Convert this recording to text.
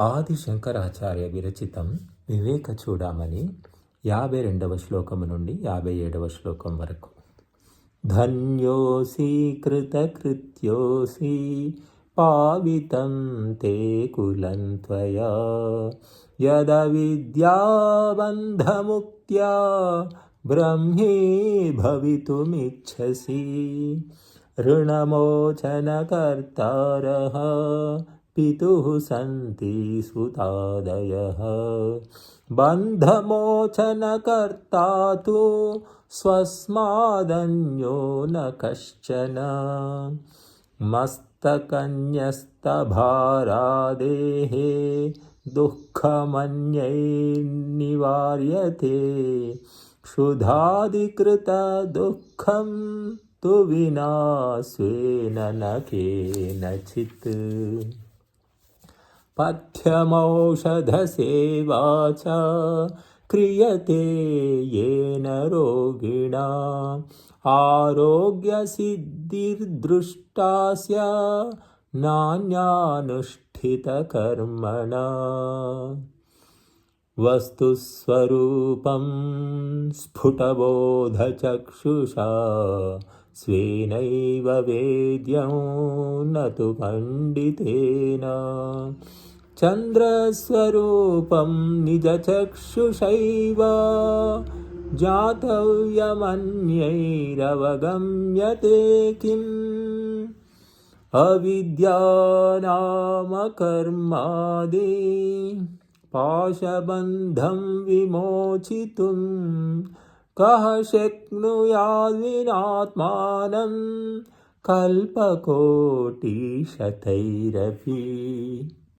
ఆది శంకరాచార్య విరచితం వివేక చూడమని యాభై రెండవ శ్లోకము నుండి యాభై ఏడవ శ్లోకం వరకు. ధన్యోసి కృతకృత్యోసి పావితం తే కులంత్వయా యద విద్యాబంధముక్త్యా బ్రహ్మీ భవితుమిచ్చసి ఋణమోచనకర్తారహ पितुः सन्ति सुतादयः। बन्धमोचनकर्ता तु स्वस्मादन्यो न कश्चन। मस्तकन्यस्तभारादेः दुःखमन्यैर्निवार्यते। क्षुधादिकृतदुःखं तु विना स्वेन न केनचित्। पथ्यमौषधसेवा च क्रियते येन रोगिणा। आरोग्यसिद्धिर्दृष्टास्य नान्यानुष्ठितकर्मणा। वस्तुस्वरूपं स्फुटबोधचक्षुषा स्वेनैव वेद्यं न तु पण्डितेन चन्द्रस्वरूपं निजचक्षुषैव ज्ञातव्यमन्यैरवगम्यते किम्? अविद्यानामकर्मादि पाशबन्धं विमोचितुं कः शक्नुयाद्विनात्मानं कल्पकोटिशतैरपि